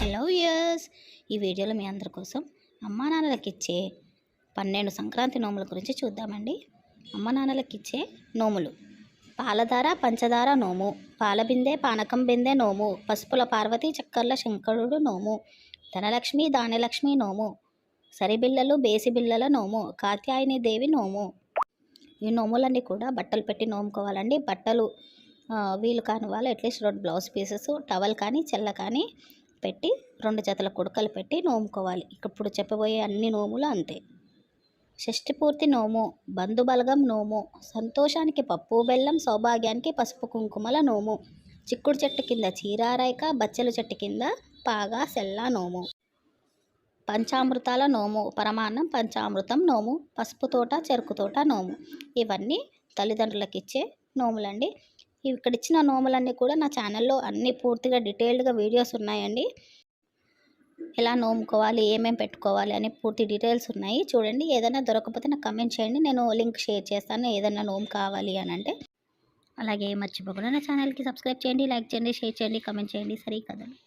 Hello యర్స్ ఈ వీడియోలో మీ అందరి కోసం అమ్మా నాన్నలకి ఇచ్చే పన్నెండు సంక్రాంతి నోముల గురించి చూద్దామండి. అమ్మ నాన్నలకి ఇచ్చే నోములు. పాలధార పంచదార నోము పాలబిందె పానకం బిందె నోము పసుపుల పార్వతి చక్కర్ల శంకరుడు నోము ధనలక్ష్మి ధాన్యలక్ష్మి నోము సరిబిల్లలు బేసి బిళ్ళల నోము కాత్యాయని దేవి నోము. ఈ నోములన్నీ కూడా బట్టలు పెట్టి నోముకోవాలండి. బట్టలు వీలు కాని వాళ్ళు అట్లీస్ట్ రెండు బ్లౌజ్ పీసెస్ టవల్ కానీ చెల్ల కానీ పెట్టి రెండు జతల కుడకలు పెట్టి నోముకోవాలి. ఇప్పుడు చెప్పబోయే అన్ని నోములు అంతే. షష్టిపూర్తి నోము బంధుబలగం నోము సంతోషానికి పప్పు బెల్లం సౌభాగ్యానికి పసుపు కుంకుమల నోము చిక్కుడు చెట్టు కింద చీరారాయిక బచ్చల చెట్టు కింద పాగా సెల్ల నోము. పంచామృతాల నోము పరమాన్నం పంచామృతం నోము పసుపు తోట చెరుకు తోట నోము. ఇవన్నీ తల్లిదండ్రులకు ఇచ్చే నోములండి. ఇక్కడ ఇచ్చిన నోములన్నీ కూడా నా ఛానల్లో అన్ని పూర్తిగా డీటెయిల్డ్గా వీడియోస్ ఉన్నాయండి. ఎలా నోముకోవాలి ఏమేమి పెట్టుకోవాలి అని పూర్తి డీటెయిల్స్ ఉన్నాయి. చూడండి ఏదైనా దొరకకపోతే నాకు కమెంట్ చేయండి. నేను లింక్ షేర్ చేస్తాను ఏదైనా నోము కావాలి అని అంటే. అలాగే మర్చిపోకుండా నా ఛానల్కి సబ్స్క్రైబ్ చేయండి లైక్ చేయండి షేర్ చేయండి కమెంట్ చేయండి. సరే కదండి